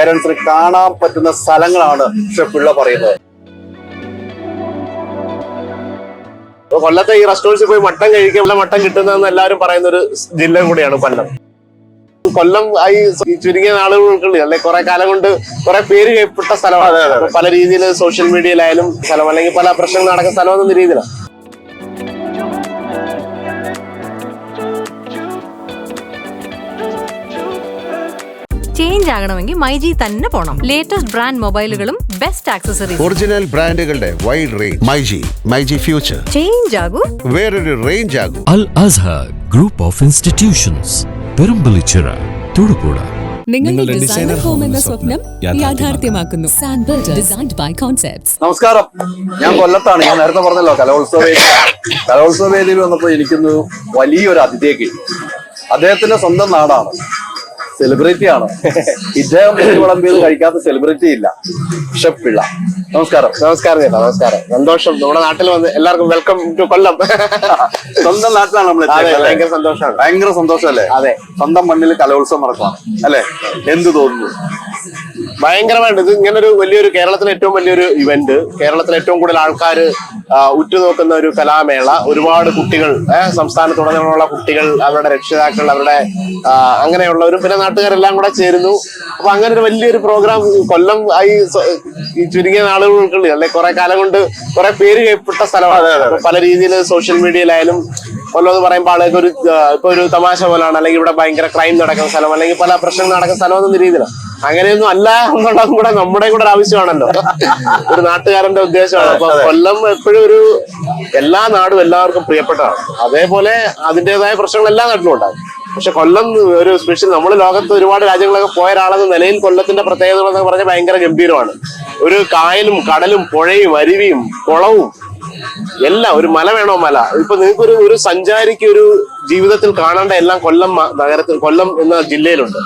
പേരൻസിന് കാണാൻ പറ്റുന്ന സ്ഥലങ്ങളാണ് ഷെഫ് പിള്ള പറയുന്നത്. കൊല്ലത്തെ ഈ റെസ്റ്റോറൻസിൽ പോയി മട്ടൻ കഴിക്കാൻ ഇവിടെ മട്ടൻ കിട്ടുന്നതെന്ന് എല്ലാവരും പറയുന്ന ഒരു ജില്ല കൂടിയാണ് കൊല്ലം. കൊല്ലം ഈ ഈ ചുരുങ്ങിയ നാളുകൾക്കുള്ളിൽ അല്ലെ കുറെ കാലം കൊണ്ട് കുറെ പേര് കേൾപ്പെട്ട സ്ഥലമാണ്. പല രീതിയിൽ സോഷ്യൽ മീഡിയയിലായാലും സ്ഥലം അല്ലെങ്കിൽ പല പ്രശ്നങ്ങൾ നടക്കുന്ന സ്ഥലം എന്ന രീതിയിലാണ്. ചേഞ്ച് ആകണമെങ്കിൽ മൈജി തന്നെ പോണം. ലേറ്റസ്റ്റ് ബ്രാൻഡ് മൊബൈലുകളും ബെസ്റ്റ് ആക്സസറീസ് ഒറിജിനൽ ബ്രാൻഡുകളുടെ wide range myG myG future change ആകൂ. വേറൊരു range ആകൂ. Al Azhar group of institutions Perumbillichira Thodupuzha. നിങ്ങളുടെ ഡിസൈനർ ഹോം എന്ന സ്വപ്നം യാഥാർത്ഥ്യമാക്കുന്നു. സാൻഡ് ഡിസൈൻഡ് ബൈ കോൺസെപ്റ്റ്സ് നമസ്കാരം. ഞാൻ കൊല്ലത്താണ്. ഞാൻ നേരത്തെ പറഞ്ഞല്ലോ കലോത്സവ വേദി കലോത്സവ വേദിയിൽ വന്നപ്പോൾ എനിക്കൊന്ന് വലിയൊരു അതിഥിയെ കിട്ടി. അദ്ദേഹത്തിന്റെ സ്വന്തം നാടാണ്. സെലിബ്രിറ്റി ആണ്. ഇദ്ദേഹം വിളമ്പിയത് കഴിക്കാത്ത സെലിബ്രിറ്റി ഇല്ല. ഷെഫ് പിള്ള നമസ്കാരം. നമസ്കാരം ചേട്ടാ നമസ്കാരം. സന്തോഷം. നമ്മുടെ നാട്ടിൽ വന്ന് എല്ലാവർക്കും വെൽക്കം ടു കൊല്ലം. സ്വന്തം നാട്ടിലാണ് നമ്മൾ? ഭയങ്കര സന്തോഷമാണ്. ഭയങ്കര സന്തോഷമല്ലേ? അതെ. സ്വന്തം മണ്ണിൽ കലോത്സവം നടക്കുവാണ് അല്ലെ? എന്ത് തോന്നുന്നു? ഭയങ്കരമായിട്ട് ഇത് ഇങ്ങനൊരു വലിയൊരു കേരളത്തിലെ ഏറ്റവും വലിയൊരു ഇവന്റ് കേരളത്തിലെ ഏറ്റവും കൂടുതൽ ആൾക്കാർ ഉറ്റുനോക്കുന്ന ഒരു കലാമേള. ഒരുപാട് കുട്ടികൾ സംസ്ഥാനത്തുടനുള്ള സംസ്ഥാനത്തുടനീളമുള്ള കുട്ടികൾ അവരുടെ രക്ഷിതാക്കൾ അവരുടെ അങ്ങനെയുള്ളവരും പിന്നെ നാട്ടുകാരെല്ലാം കൂടെ ചേരുന്നു. അപ്പൊ അങ്ങനെ ഒരു വലിയൊരു പ്രോഗ്രാം കൊല്ലം ആയി ഈ ചുരുങ്ങിയ നാളുകൾക്കുള്ളിൽ അല്ലെ കുറെ കാലം കൊണ്ട് കുറെ പേര് കേൾപ്പെട്ട സ്ഥലമാണ്. പല രീതിയിൽ സോഷ്യൽ മീഡിയയിലായാലും കൊല്ലം എന്ന് പറയുമ്പോൾ ആളുകൾക്ക് ഒരു ഇപ്പൊ ഒരു തമാശ പോലാണ്. അല്ലെങ്കിൽ ഇവിടെ ഭയങ്കര ക്രൈം നടക്കുന്ന സ്ഥലം അല്ലെങ്കിൽ പല പ്രശ്നങ്ങൾ നടക്കുന്ന സ്ഥലം എന്ന രീതിയിലാണ് അങ്ങനെയൊന്നും അല്ല എന്നുള്ളതും കൂടെ നമ്മുടെ കൂടെ ഒരു ആവശ്യമാണല്ലോ. ഒരു നാട്ടുകാരന്റെ ഉദ്ദേശമാണ്. അപ്പൊ കൊല്ലം എപ്പോഴും ഒരു എല്ലാ നാടും എല്ലാവർക്കും പ്രിയപ്പെട്ടതാണ്. അതേപോലെ അതിന്റെതായ പ്രശ്നങ്ങൾ എല്ലാ നാട്ടിലും ഉണ്ടാകും പക്ഷെ കൊല്ലം ഒരു സ്പെഷ്യൽ നമ്മൾ ലോകത്ത് ഒരുപാട് രാജ്യങ്ങളൊക്കെ പോയ ഒരാളെന്ന നിലയിൽ കൊല്ലത്തിന്റെ പ്രത്യേകതകൾ എന്നൊക്കെ പറഞ്ഞാൽ ഭയങ്കര ഗംഭീരമാണ്. ഒരു കായലും കടലും പുഴയും അരുവിയും കുളവും എല്ലാം ഒരു മല വേണോ മല? ഇപ്പൊ നിങ്ങൾക്ക് ഒരു സഞ്ചാരിക്ക് ഒരു ജീവിതത്തിൽ കാണേണ്ട എല്ലാം കൊല്ലം നഗരത്തിൽ കൊല്ലം എന്ന ജില്ലയിലുണ്ട്.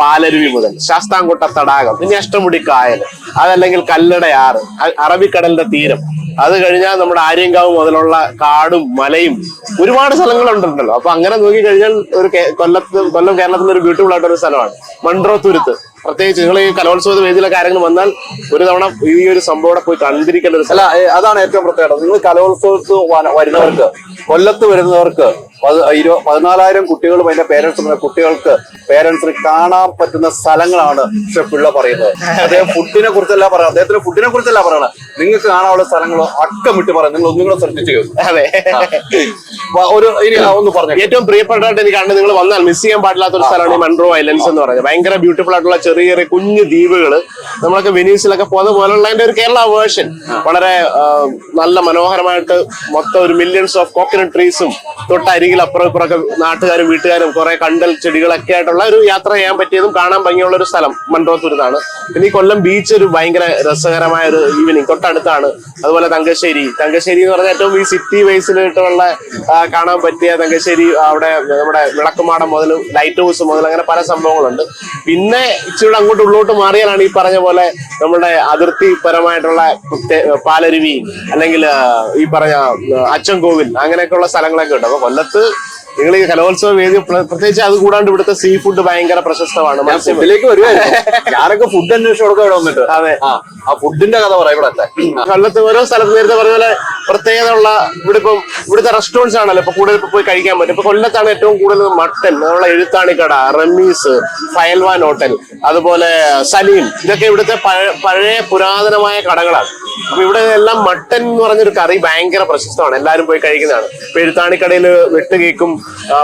പാലരുവി മുതൽ. ശാസ്താംകോട്ട തടാകം പിന്നെ അഷ്ടമുടി കായൽ അതല്ലെങ്കിൽ കല്ലടയാറ് അറബിക്കടലിന്റെ തീരം. അത് കഴിഞ്ഞാൽ നമ്മുടെ ആര്യങ്കാവ് മുതലുള്ള കാടും മലയും ഒരുപാട് സ്ഥലങ്ങളുണ്ടല്ലോ. അപ്പൊ അങ്ങനെ നോക്കി കഴിഞ്ഞാൽ ഒരു കൊല്ലത്ത് കൊല്ലം കേരളത്തിലെ ഒരു ബ്യൂട്ടിഫുൾ ആയിട്ടുള്ള ഒരു സ്ഥലമാണ്. മൺട്രോ തുരുത്ത് പ്രത്യേകിച്ച് നിങ്ങൾ ഈ കലോത്സവ വേദിയിലൊക്കെ ആരെങ്കിലും വന്നാൽ ഒരു തവണ ഈ ഒരു സംഭവം അവിടെ പോയി കണ്ടിരിക്കേണ്ട ഒരു അല്ല അതാണ് ഏറ്റവും പ്രത്യേകത. നിങ്ങൾ കലോത്സവത്ത് വരുന്നവർക്ക് കൊല്ലത്ത് വരുന്നവർക്ക് ഇരുപ ഇരു- പതിനാലായിരം കുട്ടികളും അതിന്റെ പേരൻസ് കുട്ടികൾക്ക് പേരൻസിന് കാണാൻ പറ്റുന്ന സ്ഥലങ്ങളാണ് ഷെഫ് പിള്ള പറയുന്നത്. അദ്ദേഹം ഫുഡിനെ കുറിച്ചല്ല പറയുന്നത്. അദ്ദേഹത്തിന് ഫുഡിനെ കുറിച്ചല്ല പറയണത് നിങ്ങൾക്ക് കാണാനുള്ള സ്ഥലങ്ങളോ അക്കം അക്കമിട്ട് പറയാം നിങ്ങൾ ഒന്നും കൂടെ ശ്രദ്ധിച്ചു അതെ. ഒരു ഇനി ഒന്ന് പറഞ്ഞു ഏറ്റവും പ്രിയപ്പെട്ടതായിട്ട് എനിക്ക് കണ്ട് നിങ്ങൾ വന്നാൽ മിസ് ചെയ്യാൻ പാടില്ലാത്ത ഒരു സ്ഥലമാണ് ഈ മൺട്രോ ഐലൻഡ്സ് എന്ന് പറയുന്നത്. ഭയങ്കര ബ്യൂട്ടിഫുൾ ആയിട്ടുള്ള ചെറിയ ചെറിയ കുഞ്ഞു ദ്വീപുകൾ നമ്മളൊക്കെ വെനീസിലൊക്കെ പോകുന്ന പോലുള്ള അതിന്റെ ഒരു കേരള വേർഷൻ വളരെ നല്ല മനോഹരമായിട്ട് മൊത്തം ഒരു മില്യൺസ് ഓഫ് കോക്കനട്ട് ട്രീസും തൊട്ടരികിൽ അപ്പുറം ഇപ്പുറമൊക്കെ നാട്ടുകാരും വീട്ടുകാരും കുറെ കണ്ടൽ ചെടികളൊക്കെ ആയിട്ടുള്ള ഒരു യാത്ര ചെയ്യാൻ പറ്റിയതും കാണാൻ ഭംഗിയുള്ള ഒരു സ്ഥലം മൺട്രോത്തുരുത്താണ് പിന്നെ ഈ കൊല്ലം ബീച്ച് ഒരു ഭയങ്കര രസകരമായ ഒരു ഈവനിങ് തൊട്ടടുത്താണ്. അതുപോലെ തങ്കശ്ശേരി. തങ്കശ്ശേരി എന്ന് പറഞ്ഞാൽ ഏറ്റവും ഈ സിറ്റി വൈസിലിട്ടുള്ള കാണാൻ പറ്റിയ തങ്കശ്ശേരി അവിടെ നമ്മുടെ വിളക്കുമാടം മുതൽ ലൈറ്റ് ഹൗസ് മുതൽ അങ്ങനെ പല സംഭവങ്ങളുണ്ട്. പിന്നെ ഇച്ചിരി അങ്ങോട്ട് ഉള്ളോട്ട് മാറിയാലാണ് ഈ പറഞ്ഞ പോലെ നമ്മുടെ അതിർത്തി പരമായിട്ടുള്ള പാലരുവി അല്ലെങ്കിൽ ഈ പറഞ്ഞ അച്ചൻകോവിൽ അങ്ങനെയൊക്കെയുള്ള സ്ഥലങ്ങളൊക്കെ ഉണ്ട്. അപ്പൊ കൊല്ലത്ത് നിങ്ങൾ ഈ കലോത്സവ വേദി പ്രത്യേകിച്ച് അത് കൂടാണ്ട് ഇവിടുത്തെ സീ ഫുഡ് ഭയങ്കര പ്രശസ്തമാണ്. മത്സ്യത്തിലേക്ക് ഫുഡിലേക്ക് വരുവായിരുന്നു ഞാനൊക്കെ ഫുഡ് അന്വേഷിച്ചു കൊടുക്കാം ഇവിടെ വന്നിട്ട്. അതെ. ആ ഫുഡിന്റെ കഥ പറയാം ഇവിടെ. കൊല്ലത്ത് ഓരോ സ്ഥലത്ത് നേരത്തെ പറഞ്ഞ പോലെ പ്രത്യേകത ഉള്ള ഇവിടെ ഇപ്പം ഇവിടുത്തെ റെസ്റ്റോറൻസ് ആണല്ലോ. ഇപ്പൊ കൂടുതൽ പോയി കഴിക്കാൻ പറ്റും. ഇപ്പൊ കൊല്ലത്താണ് ഏറ്റവും കൂടുതൽ മട്ടൻ നമ്മളെ എഴുത്താണിക്കട റമീസ് ഫയൽവാൻ ഹോട്ടൽ അതുപോലെ സലീം. ഇതൊക്കെ ഇവിടുത്തെ പഴയ പുരാതനമായ കടകളാണ്. അപ്പൊ ഇവിടെ എല്ലാം മട്ടൻ എന്ന് പറഞ്ഞൊരു കറി ഭയങ്കര പ്രശസ്തമാണ്. എല്ലാവരും പോയി കഴിക്കുന്നതാണ്. ഇപ്പൊ എഴുത്താണിക്കടയിൽ വെട്ടുകേക്കും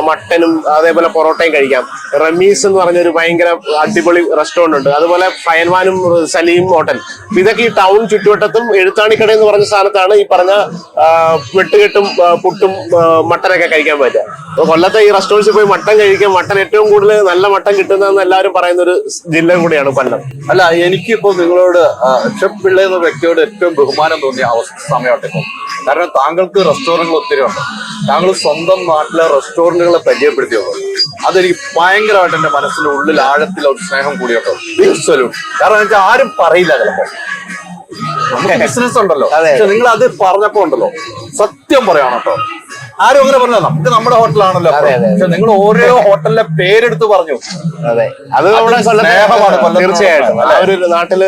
മട്ടനും അതേപോലെ പൊറോട്ടയും കഴിക്കാം. റമീസ് എന്ന് പറഞ്ഞൊരു ഭയങ്കര അടിപൊളി റെസ്റ്റോറന്റ് ഉണ്ട്. അതുപോലെ ഫയൻവാനും സലീം ഹോട്ടൽ. ഇതൊക്കെ ഈ ടൗൺ ചുറ്റുവട്ടത്തും എഴുത്താണിക്കട എന്ന് പറഞ്ഞ സ്ഥാനത്താണ് ഈ പറഞ്ഞ വെട്ടുകെട്ടും പുട്ടും മട്ടനൊക്കെ കഴിക്കാൻ പറ്റുക. അപ്പൊ കൊല്ലത്തെ ഈ റെസ്റ്റോറൻസിൽ പോയി മട്ടൻ കഴിക്കാം മട്ടൻ ഏറ്റവും കൂടുതൽ നല്ല മട്ടൻ കിട്ടുന്നതെന്ന് എല്ലാവരും പറയുന്ന ഒരു ജില്ല കൂടിയാണ് കൊല്ലം. അല്ല എനിക്കിപ്പോ നിങ്ങളോട് ഷെഫ് പിള്ള എന്ന വ്യക്തിയോട് ഏറ്റവും ബഹുമാനം തോന്നിയ അവസ്ഥ സമയമായിട്ട് കാരണം താങ്കൾക്ക് റെസ്റ്റോറന്റുകൾ ഒത്തിരി ഉണ്ട്. താങ്കൾ സ്വന്തം നാട്ടിലെ റെസ്റ്റോറന്റുകളെ പരിചയപ്പെടുത്തിയത് അതെനിക്ക് ഭയങ്കരമായിട്ട് എന്റെ മനസ്സിന്റെ ഉള്ളിൽ ആഴത്തിൽ ഒരു സ്നേഹം സല്യൂട്ട് കാരണം വെച്ചാൽ ആരും പറയില്ല ചിലപ്പോ. ബിസിനസ് ഉണ്ടല്ലോ. പക്ഷെ നിങ്ങൾ അത് പറഞ്ഞപ്പോ ഉണ്ടല്ലോ. സത്യം പറയണം കേട്ടോ. ആരും അങ്ങനെ പറഞ്ഞോ നമുക്ക് നമ്മുടെ ഹോട്ടലാണല്ലോ. പക്ഷെ നിങ്ങൾ ഓരോ ഹോട്ടലിലെ പേരെടുത്ത് പറഞ്ഞു. അതെ. അത് നമ്മുടെ തീർച്ചയായിട്ടും. ആ ഒരു നാട്ടിൽ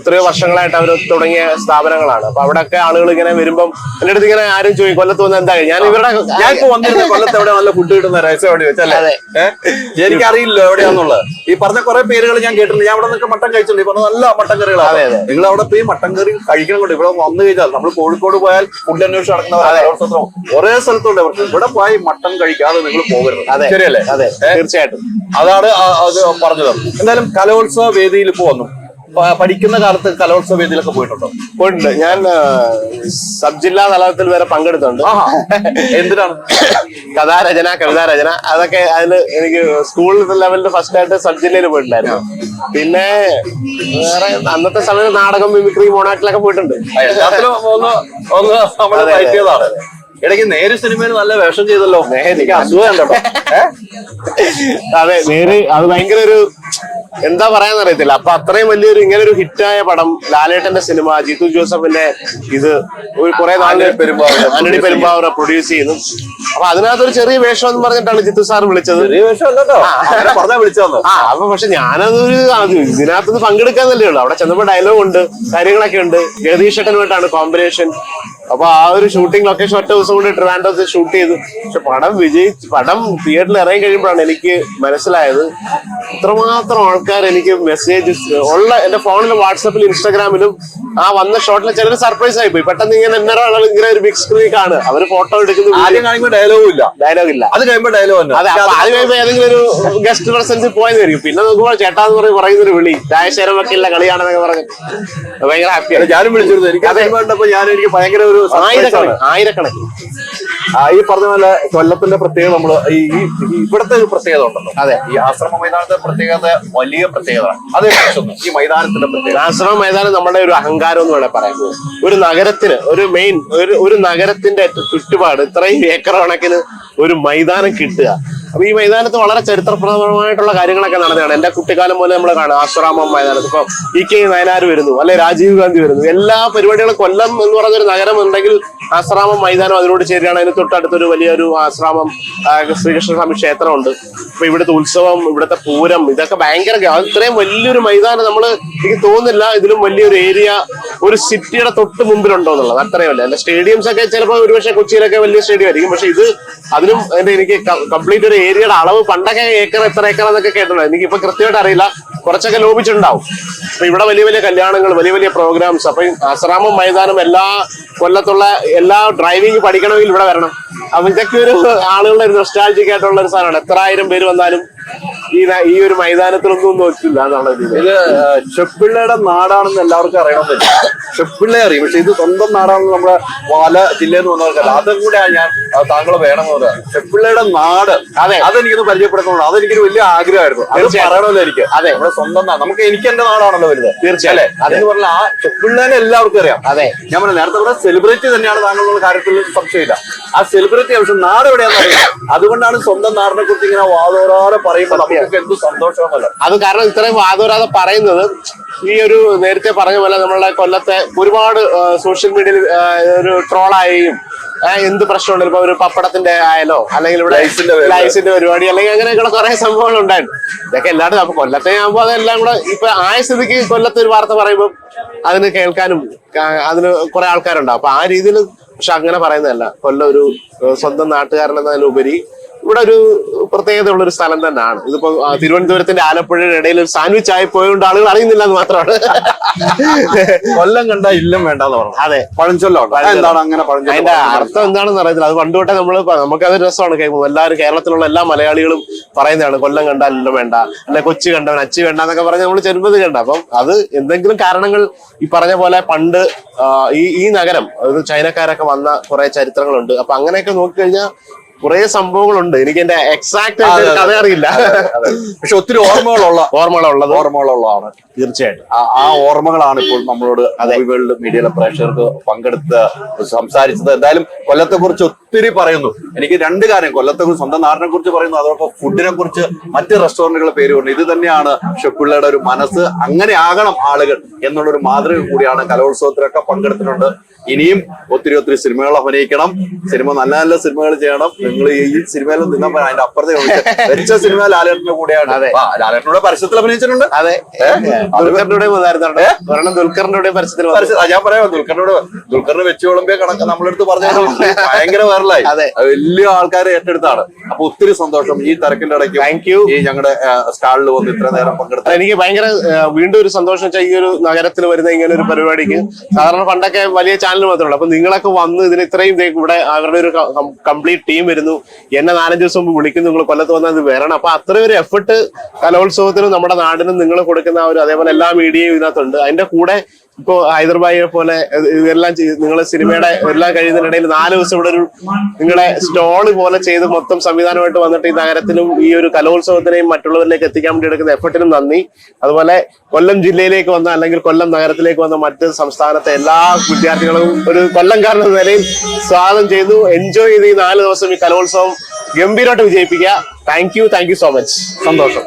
എത്രയോ വർഷങ്ങളായിട്ട് അവർ തുടങ്ങിയ സ്ഥാപനങ്ങളാണ്. അപ്പൊ അവിടെയൊക്കെ ആളുകൾ ഇങ്ങനെ വരുമ്പം എന്റെ അടുത്ത് ഇങ്ങനെ ആരും ചോദിക്കും കൊല്ലത്ത് വന്ന് എന്താ ഞാൻ ഇവരുടെ ഞാൻ ഇപ്പൊ വന്നിരുന്ന കൊല്ലത്ത് എവിടെ നല്ല ഫുഡ് കിട്ടുന്ന രഹസ്യം എവിടെ വെച്ചല്ലേ എനിക്കറിയില്ല എവിടെയാന്നുള്ളത്. ഈ പറഞ്ഞ കുറെ പേരുകൾ ഞാൻ കേട്ടിട്ടുണ്ട് ഞാൻ അവിടെ നിന്നൊക്കെ മട്ടൻ കഴിച്ചിട്ടുണ്ട്. ഈ പറഞ്ഞ നല്ല മട്ടൻ കറികളാണ്. നിങ്ങൾ അവിടെ പോയി മട്ടൻ കറി കഴിക്കണം കൊണ്ട് ഇവിടെ വന്നു കഴിഞ്ഞാൽ നമ്മൾ കോഴിക്കോട് പോയാൽ ഫുഡ് അന്വേഷിച്ച് നടക്കുന്നവർ ഒരേ സ്ഥലത്തുണ്ട്. പക്ഷെ ഇവിടെ പോയി മട്ടൻ കഴിക്കാതെ നിങ്ങൾ പോകരുത്. അതെ. ശരിയല്ലേ? അതെ. തീർച്ചയായിട്ടും. അതാണ് അത് പറഞ്ഞത്. എന്തായാലും കലോത്സവ വേദിയിൽ ഇപ്പൊ വന്നു. പഠിക്കുന്ന കാലത്ത് കലോത്സവ വേദിയിലൊക്കെ പോയിട്ടുണ്ടോ? പോയിട്ടുണ്ട്. ഞാൻ സബ് ജില്ലാ തലത്തിൽ വരെ പങ്കെടുത്തുണ്ട്. ആഹാ. എന്തിനാണ്? കഥാരചന കവിതാരചന അതൊക്കെ അതിൽ എനിക്ക് സ്കൂൾ ലെവലിൽ ഫസ്റ്റ് ആയിട്ട് സബ് ജില്ലയിൽ പോയിട്ടുണ്ടായിരുന്നു. പിന്നെ വേറെ അന്നത്തെ സമയത്ത് നാടകം മിമിക്രി മോണാട്ടിലൊക്കെ പോയിട്ടുണ്ട്. എല്ലാത്തിലും ഒന്ന് ഒന്ന് നമ്മൾ അതെ, അതെ. പറ്റിയതാണ്. ഇടയ്ക്ക് നേര് സിനിമയിൽ നല്ല വേഷം ചെയ്തല്ലോ. എനിക്ക് അസുഖം അതെ നേര് അത് ഭയങ്കര ഒരു എന്താ പറയാന്ന് അറിയത്തില്ല. അപ്പൊ അത്രയും വലിയൊരു ഇങ്ങനെ ഒരു ഹിറ്റായ പടം ലാലേട്ടന്റെ സിനിമ ജിത്തു ജോസഫിന്റെ ഇത് ഒരു കുറെ നാളെ ആന്റണി പെരുമ്പാവൂർ ആന്റണി പ്രൊഡ്യൂസ് ചെയ്യുന്നു. അപ്പൊ അതിനകത്തൊരു ചെറിയ വേഷം എന്ന് പറഞ്ഞിട്ടാണ് ജിത്തു സാർ വിളിച്ചത്. ആ. അപ്പൊ പക്ഷെ ഞാനതൊരു ഇതിനകത്ത് പങ്കെടുക്കാന്നല്ലേ ഉള്ളൂ. അവിടെ ചെന്നപ്പോ ഡയലോഗ് ഉണ്ട് കാര്യങ്ങളൊക്കെ ഉണ്ട്. ജഗദീഷ് ഏട്ടനുമായിട്ടാണ് കോമ്പിനേഷൻ അപ്പൊ ആ ഒരു ഷൂട്ടിംഗ് ലൊക്കേഷൻ ഒറ്റ ദിവസം കൊണ്ട് ട്രിവാൻഡ്രത്ത് ഷൂട്ട് ചെയ്തു. പക്ഷെ പടം വിജയിച്ച് പടം തിയേറ്ററിൽ ഇറങ്ങി കഴിയുമ്പോഴാണ് എനിക്ക് മനസ്സിലായത്. ഇത്രമാത്രം ആൾക്കാർ എനിക്ക് മെസ്സേജ് ഉള്ള എന്റെ ഫോണിലും വാട്സപ്പിലും ഇൻസ്റ്റാഗ്രാമിലും ആ വന്ന ഷോട്ടിൽ ചിലർ സർപ്രൈസ് ആയി പോയി. പെട്ടെന്ന് ഇങ്ങനെ എന്നൊരാൾ ഇങ്ങനെ ഒരു ബിഗ് സ്ക്രീൻ കാണുക. അവർ ഫോട്ടോ എടുക്കുന്നു ആദ്യം കാണിക്കുമ്പോ ഡയലോഗ് ഇല്ല. ഡയലോഗ് ഇല്ല. അത് കഴിയുമ്പോൾ ഡയലോഗ് അതെ അപ്പൊ ആദ്യം കഴിയുമ്പോൾ ഏതെങ്കിലും ഒരു ഗസ്റ്റ് പ്രസൻസ് പോയതായിരിക്കും. പിന്നെ നോക്കുമ്പോൾ ചേട്ടാന്ന് പറയും പറയുന്ന ഒരു വിളി ചായശേരം ഇല്ല കളിയാണെന്നൊക്കെ പറഞ്ഞു. ഭയങ്കര ഹാപ്പിയാണ് ഞാനും വിളിച്ചിരുന്നു. എനിക്ക് അതേപോലെ ഞാൻ എനിക്ക് ഭയങ്കര ഒരു. ആയിരക്കണക്കിന് ആയിരക്കണക്കിന്. ആ, ഈ പറഞ്ഞ പോലെ കൊല്ലത്തിന്റെ പ്രത്യേകത നമ്മൾ ഈ ഈ- ഈ ഇവിടുത്തെ ഒരു പ്രത്യേകത ഉണ്ടല്ലോ. അതെ. ഈ ആശ്രമ മൈതാനത്തെ പ്രത്യേകത വലിയ പ്രത്യേകത. അതേ ഈ മൈതാനത്തിന്റെ പ്രത്യേകത. ആശ്രമ മൈതാനം നമ്മുടെ ഒരു അഹങ്കാരം എന്ന് വേണേൽ പറയാം. ഒരു നഗരത്തിന് ഒരു മെയിൻ ഒരു ഒരു നഗരത്തിന്റെ ചുറ്റുപാട് ഇത്രയും ഏക്കർ കണക്കിന് ഒരു മൈതാനം കിട്ടുക. അപ്പൊ ഈ മൈതാനത്ത് വളരെ ചരിത്രപ്രദമായിട്ടുള്ള കാര്യങ്ങളൊക്കെ നടന്നതാണ്. എന്റെ കുട്ടിക്കാലം പോലെ നമ്മൾ കാണാം. ആശ്രാമം മൈതാനത്ത്. ഇപ്പൊ ഇ കെ നയനാർ വരുന്നു അല്ലെ രാജീവ് ഗാന്ധി വരുന്നു. എല്ലാ പരിപാടികളും കൊല്ലം എന്ന് പറഞ്ഞൊരു നഗരം ഉണ്ടെങ്കിൽ ആശ്രാമം മൈതാനം അതിനോട് ചേരുകയാണ്. അതിന് തൊട്ടടുത്തൊരു വലിയൊരു ആശ്രാമം ശ്രീകൃഷ്ണസ്വാമി ക്ഷേത്രമുണ്ട്. ഇപ്പൊ ഇവിടുത്തെ ഉത്സവം ഇവിടുത്തെ പൂരം ഇതൊക്കെ ഭയങ്കര ഇത്രയും വലിയൊരു മൈതാനം നമ്മൾ എനിക്ക് തോന്നുന്നില്ല ഇതിലും വലിയൊരു ഏരിയ ഒരു സിറ്റിയുടെ തൊട്ട് മുമ്പിലുണ്ടോ എന്നുള്ളത്. അത്രയും അല്ല സ്റ്റേഡിയംസ് ഒക്കെ ചിലപ്പോൾ ഒരുപക്ഷെ കൊച്ചിയിലൊക്കെ വലിയ സ്റ്റേഡിയം ആയിരിക്കും. പക്ഷെ ഇത് അതിനും എനിക്ക് കംപ്ലീറ്റ് ഒരു ഏരിയയുടെ അളവ് പണ്ടൊക്കെ ഏക്കർ എത്ര ഏക്കർ എന്നൊക്കെ കേട്ടിട്ടുണ്ട്. എനിക്ക് ഇപ്പൊ കൃത്യമായിട്ട് അറിയില്ല. കുറച്ചൊക്കെ ലോപിച്ചിട്ടുണ്ടാവും. അപ്പൊ ഇവിടെ വലിയ വലിയ കല്യാണങ്ങൾ വലിയ വലിയ പ്രോഗ്രാംസ് അപ്പൊ ആശ്രാമം മൈതാനം എല്ലാ കൊല്ലത്തുള്ള എല്ലാ ഡ്രൈവിംഗ് പഠിക്കണമെങ്കിൽ ഇവിടെ വരണം. അപ്പൊ ഇതൊക്കെ ഒരു ആളുകളുടെ ഒരു നൊസ്റ്റാൾജിക് ആയിട്ടുള്ള ഒരു സാധനമാണ്. എത്ര ആയിരം പേര് വന്നാലും ഈ ഈ ഒരു മൈതാനത്തിലൊന്നും നോക്കില്ല എന്നുള്ള ഇത് ചെപ്പിള്ളയുടെ നാടാണെന്ന് എല്ലാവർക്കും അറിയണമെന്നില്ല ഷെപ്പിള്ളയെ അറിയും. പക്ഷെ ഇത് സ്വന്തം നാടാണ് നമ്മുടെ പല ജില്ല എന്ന് വന്നവർക്കല്ല അതും കൂടെ ഞാൻ താങ്കൾ വേണമെന്ന് പറയാം ഷെപ്പിള്ളയുടെ നാട് അതെ. അതെനിക്കൊന്ന് പരിചയപ്പെടുത്തണം അതെനിക്കൊരു വലിയ ആഗ്രഹമായിരുന്നു. അത്. പറയണമല്ലോ എനിക്ക്. അതെ. നമ്മുടെ സ്വന്തം നാട്. നമുക്ക് എനിക്ക് എന്റെ നാടാണല്ലോ വലുത്. തീർച്ചയായും. അതെന്ന് പറഞ്ഞാൽ ആ ഷെഫിള്ളേനെ എല്ലാവർക്കും അറിയാം. അതെ. ഞാൻ പറഞ്ഞ നേരത്തെ പറഞ്ഞ സെലിബ്രിറ്റി തന്നെയാണ് താങ്കളുടെ കാര്യത്തിൽ സംശയമില്ല. ആ സെലിബ്രിറ്റി പക്ഷെ നാട് എവിടെയാണെന്ന് അറിയാം അതുകൊണ്ടാണ് സ്വന്തം നാടിനെ കുറിച്ച് ഇങ്ങനെ വാതോരാതെ പറയുമ്പോൾ നമുക്ക് എന്ത് സന്തോഷമാണല്ലോ അത് കാരണം ഇത്രയും വാതോരാതെ പറയുന്നത് ഈ ഒരു നേരത്തെ പറഞ്ഞ പോലെ നമ്മളുടെ കൊല്ലത്തെ ഒരുപാട് സോഷ്യൽ മീഡിയയിൽ ഒരു ട്രോളായും എന്ത് പ്രശ്നമുണ്ട്? ഇപ്പൊ ഒരു പപ്പടത്തിന്റെ ആയാലോ? അല്ലെങ്കിൽ ഇവിടെ ലൈസിന്റെ പരിപാടി. അല്ലെങ്കിൽ അങ്ങനെയൊക്കെയുള്ള കുറെ സംഭവങ്ങൾ ഉണ്ടായിരുന്നു ഇതൊക്കെ എല്ലാവരും അപ്പൊ കൊല്ലത്തെ ആകുമ്പോൾ അതെല്ലാം കൂടെ ഇപ്പൊ ആയ സ്ഥിതിക്ക് കൊല്ലത്തെ ഒരു വാർത്ത പറയുമ്പോൾ അതിന് കേൾക്കാനും അതിന് കുറെ ആൾക്കാരുണ്ടാവും. അപ്പൊ ആ രീതിയിൽ പക്ഷെ അങ്ങനെ പറയുന്നതല്ല. കൊല്ലം ഒരു സ്വന്തം നാട്ടുകാരൻ എന്നതിലുപരി ഇവിടെ ഒരു പ്രത്യേകത ഉള്ള ഒരു സ്ഥലം തന്നെയാണ്. ഇതിപ്പോ തിരുവനന്തപുരത്തിന്റെ ആലപ്പുഴയുടെ ഇടയിൽ ഒരു സാൻഡ്വിച്ച് ആയി പോയതുകൊണ്ട് ആളുകൾ അറിയുന്നില്ല എന്ന് മാത്രമാണ്. കൊല്ലം കണ്ട ഇല്ലം വേണ്ടെന്ന് പറഞ്ഞു. അതെ. പഴഞ്ചൊല്ലാണ് പഴഞ്ചൊല്ല്. എന്താണ് അങ്ങനെ അതിന്റെ അർത്ഥം എന്താണെന്ന് അറിയത്തില്ല. അത് പണ്ട് തൊട്ടേ നമ്മൾ നമുക്കത് രസമാണ് കേൾക്കുമ്പോൾ എല്ലാവരും കേരളത്തിലുള്ള എല്ലാ മലയാളികളും പറയുന്നതാണ് കൊല്ലം കണ്ടാൽ ഇല്ലം വേണ്ട. അല്ലെ കൊച്ചി കണ്ടവൻ അച്ചി വേണ്ട എന്നൊക്കെ പറഞ്ഞ് നമ്മൾ ചെറുപ്പത് കണ്ട അപ്പം അത് എന്തെങ്കിലും കാരണങ്ങൾ ഈ പറഞ്ഞ പോലെ പണ്ട് ഈ ഈ നഗരം അതായത് ചൈനക്കാരൊക്കെ വന്ന കുറെ ചരിത്രങ്ങളുണ്ട്. അപ്പൊ അങ്ങനെയൊക്കെ നോക്കിക്കഴിഞ്ഞാൽ കുറെ സംഭവങ്ങളുണ്ട്. എനിക്ക് എന്റെ എക്സാക്ട് ആയിട്ട്. കഥ അറിയില്ല. പക്ഷെ ഒത്തിരി ഓർമ്മകളുള്ള ഓർമ്മകളുള്ളത് ഓർമ്മകളുള്ളതാണ്. തീർച്ചയായിട്ടും. ആ- ഓർമ്മകളാണ് ഇപ്പോൾ നമ്മളോട് വേൾഡ് മീഡിയയിലെ പ്രേക്ഷകർക്ക് പങ്കെടുത്ത് സംസാരിച്ചത്. എന്തായാലും കൊല്ലത്തെ കുറിച്ച് ഒത്തിരി പറയുന്നു. എനിക്ക് രണ്ട് കാര്യം. കൊല്ലത്തെ കുറിച്ച് സ്വന്തം നാടിനെ കുറിച്ച് പറയുന്നു. അതോടൊപ്പം ഫുഡിനെ കുറിച്ച് മറ്റ് റെസ്റ്റോറന്റുകളുടെ പേര് പറഞ്ഞു ഇത് തന്നെയാണ് ഷെപ്പിള്ളയുടെ ഒരു മനസ്സ്. അങ്ങനെ ആകണം ആളുകൾ എന്നുള്ളൊരു മാതൃക കൂടിയാണ് കലോത്സവത്തിലൊക്കെ പങ്കെടുത്തിട്ടുണ്ട്. ഇനിയും ഒത്തിരി ഒത്തിരി സിനിമകൾ അഭിനയിക്കണം. സിനിമ നല്ല നല്ല സിനിമകൾ ചെയ്യണം. നിങ്ങൾ ഈ സിനിമയിലും നിന്നാ പോരാ, അതിന്റെ അപ്പുറത്തെ വെച്ച സിനിമ ലാലേട്ടന്റെ കൂടെയാണ്. അതെ. ലാലേട്ടനോട് പരസ്യത്തിൽ അഭിനയിച്ചിട്ടുണ്ട്. അതെ. ദുൽഖറിന്റെ ഒരെണ്ണം ദുൽഖറിന്റെ പരസ്യത്തിൽ ഞാൻ പറയാം ദുൽഖറിനോട് ദുൽഖറിന് വെച്ച് വിളമ്പിയ കണക്ക് നമ്മളെടുത്ത് പറഞ്ഞ ഭയങ്കര വൈറലായി. വലിയ ആൾക്കാരെ ഏറ്റെടുത്താണ്. അപ്പൊ ഒത്തിരി സന്തോഷം ഈ തിരക്കിന്റെ ഇടയ്ക്ക് താങ്ക് യു ഈ ഞങ്ങളുടെ സ്റ്റാളിൽ വന്ന് ഇത്ര നേരം പങ്കെടുത്ത എനിക്ക് ഭയങ്കര വീണ്ടും ഒരു സന്തോഷം വെച്ചാൽ ഈ ഒരു നഗരത്തിൽ വരുന്ന ഇങ്ങനെ ഒരു പരിപാടിക്ക് സാധാരണ പണ്ടൊക്കെ വലിയ ചാനൽ മാത്രമേ ഉള്ളൂ. അപ്പൊ നിങ്ങളൊക്കെ വന്ന് ഇതിന് ഇത്രയും ഇവിടെ അവരുടെ ഒരു കംപ്ലീറ്റ് ടീം വരുന്നു. എന്നെ നാലഞ്ച് ദിവസം മുമ്പ് വിളിക്കുന്നു നിങ്ങൾ കൊല്ലത്ത് വന്നാൽ വരണം. അപ്പൊ അത്രയും ഒരു എഫർട്ട് കലോത്സവത്തിനും നമ്മുടെ നാടിനും നിങ്ങൾ കൊടുക്കുന്ന ആ ഒരു അതേപോലെ എല്ലാ മീഡിയയും ഇതിനകത്തുണ്ട്. അതിന്റെ കൂടെ ഇപ്പോ ഹൈദർബായിയെ പോലെ ഇത് ഇതെല്ലാം നിങ്ങൾ സിനിമയുടെ എല്ലാം കഴിയുന്നതിനിടയിൽ നാല് ദിവസം ഇവിടെ ഒരു നിങ്ങളുടെ സ്റ്റോൾ പോലെ ചെയ്ത് മൊത്തം സംവിധാനമായിട്ട് വന്നിട്ട് ഈ നഗരത്തിലും ഈ ഒരു കലോത്സവത്തിനെയും മറ്റുള്ളവരിലേക്ക് എത്തിക്കാൻ വേണ്ടി എടുക്കുന്ന എഫർട്ടിനും നന്ദി. അതുപോലെ കൊല്ലം ജില്ലയിലേക്ക് വന്ന അല്ലെങ്കിൽ കൊല്ലം നഗരത്തിലേക്ക് വന്ന മറ്റ് സംസ്ഥാനത്തെ എല്ലാ വിദ്യാർത്ഥികളും ഒരു കൊല്ലംകാരൻ എന്ന നിലയിൽ സ്വാഗതം ചെയ്തു എൻജോയ് ചെയ്ത് ഈ നാല് ദിവസം ഈ കലോത്സവം ഗംഭീരമായിട്ട് വിജയിപ്പിക്കുക. Thank you thank you so much സന്തോഷം.